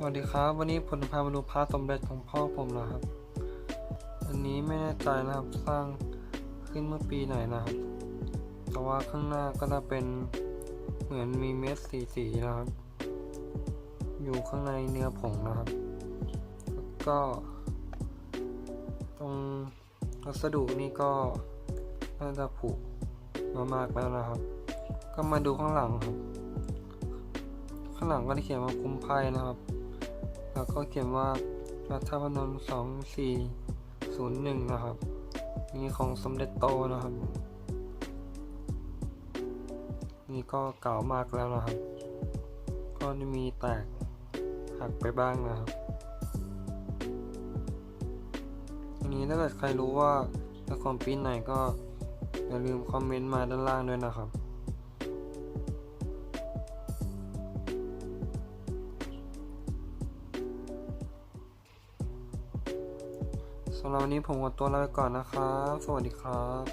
สวัสดีครับ วันนี้ผมพามาดูพระสมเด็จของพ่อผมนะครับ อันนี้ไม่แน่ใจนะครับสร้างขึ้นเมื่อปีไหนนะครับ แต่ว่าข้างหน้าก็จะเป็นเหมือนมีเม็ดสีสีนะครับ อยู่ข้างในเนื้อผงนะครับแล้วก็ตรงวัสดุนี่ก็น่าจะผุมามากแล้วนะครับ ก็มาดูข้างหลังครับ ข้างหลังก็ได้เขียนว่าคุ้มภัยนะครับ แล้วก็เขียนว่ารัฐพนมสองสี่ศูนย์หนึ่งนะครับ นี่ของสมเด็จโตนะครับ นี่ก็เก่ามากแล้วนะครับ ก็มีแตกหักไปบ้างนะครับอันนี้ถ้าเกิดใครรู้ว่าเป็นของปีไหนก็อย่าลืมคอมเมนต์มาด้านล่างด้วยนะครับ สำหรับวันนี้ผมขอตัวลาไปก่อนนะครับ สวัสดีครับ